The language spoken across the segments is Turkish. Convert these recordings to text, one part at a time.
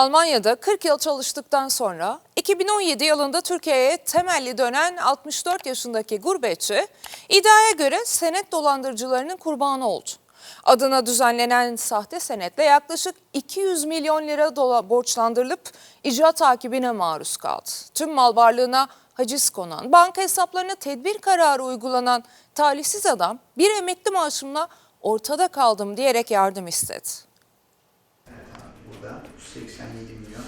Almanya'da 40 yıl çalıştıktan sonra 2017 yılında Türkiye'ye temelli dönen 64 yaşındaki gurbetçi iddiaya göre senet dolandırıcılarının kurbanı oldu. Adına düzenlenen sahte senetle yaklaşık 200 milyon lira dola borçlandırılıp icra takibine maruz kaldı. Tüm mal varlığına haciz konan, banka hesaplarına tedbir kararı uygulanan talihsiz adam bir emekli maaşımla ortada kaldım diyerek yardım istedi. Burada 187 milyon.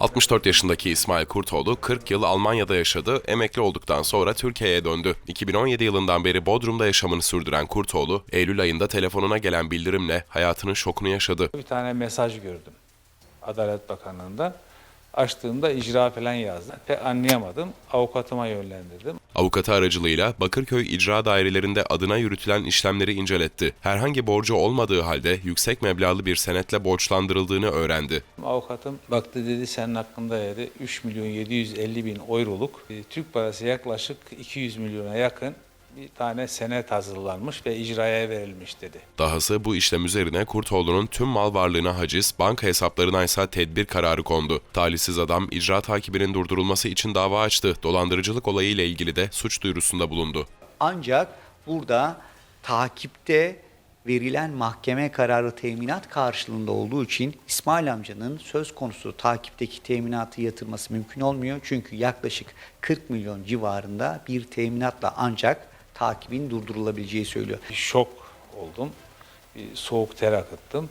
64 yaşındaki İsmail Kurtoğlu 40 yıl Almanya'da yaşadı, emekli olduktan sonra Türkiye'ye döndü. 2017 yılından beri Bodrum'da yaşamını sürdüren Kurtoğlu, Eylül ayında telefonuna gelen bildirimle hayatının şokunu yaşadı. Bir tane mesaj gördüm Adalet Bakanlığı'nda. Açtığımda icra falan yazdı. Pek anlayamadım. Avukatıma yönlendirdim. Avukatı aracılığıyla Bakırköy icra dairelerinde adına yürütülen işlemleri inceletti. Herhangi borcu olmadığı halde yüksek meblağlı bir senetle borçlandırıldığını öğrendi. Avukatım baktı dedi senin hakkında dedi 3 milyon 750 bin euroluk e, Türk parası yaklaşık 200 milyona yakın bir tane senet hazırlanmış ve icraya verilmiş dedi. Dahası bu işlem üzerine Kurtoğlu'nun tüm mal varlığına haciz, banka hesaplarına ise tedbir kararı kondu. Talihsiz adam icra takibinin durdurulması için dava açtı. Dolandırıcılık olayı ile ilgili de suç duyurusunda bulundu. Ancak burada takipte verilen mahkeme kararı teminat karşılığında olduğu için İsmail amcanın söz konusu takipteki teminatı yatırması mümkün olmuyor. Çünkü yaklaşık 40 milyon civarında bir teminatla ancak takibin durdurulabileceği söylüyor. Şok oldum. Bir soğuk ter akıttım.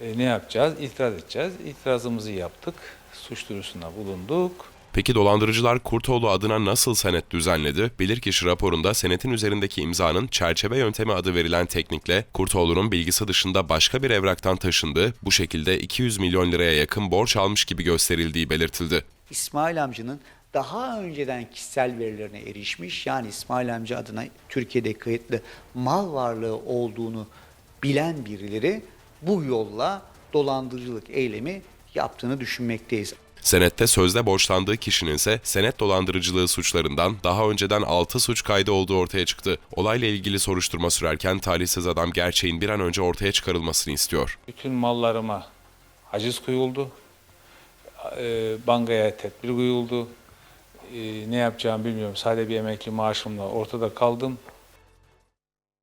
E, ne yapacağız? İtiraz edeceğiz. İtirazımızı yaptık. Suç duyurusunda bulunduk. Peki dolandırıcılar Kurtoğlu adına nasıl senet düzenledi? Bilirkişi raporunda senetin üzerindeki imzanın çerçeve yöntemi adı verilen teknikle Kurtoğlu'nun bilgisi dışında başka bir evraktan taşındığı, bu şekilde 200 milyon liraya yakın borç almış gibi gösterildiği belirtildi. İsmail amcanın daha önceden kişisel verilerine erişmiş yani İsmail amca adına Türkiye'de kayıtlı mal varlığı olduğunu bilen birileri bu yolla dolandırıcılık eylemi yaptığını düşünmekteyiz. Senette sözde borçlandığı kişinin ise senet dolandırıcılığı suçlarından daha önceden 6 suç kaydı olduğu ortaya çıktı. Olayla ilgili soruşturma sürerken talihsiz adam gerçeğin bir an önce ortaya çıkarılmasını istiyor. Bütün mallarıma haciz koyuldu. E, bankaya tedbir koyuldu. E, ne yapacağımı bilmiyorum. Sadece bir emekli maaşımla ortada kaldım.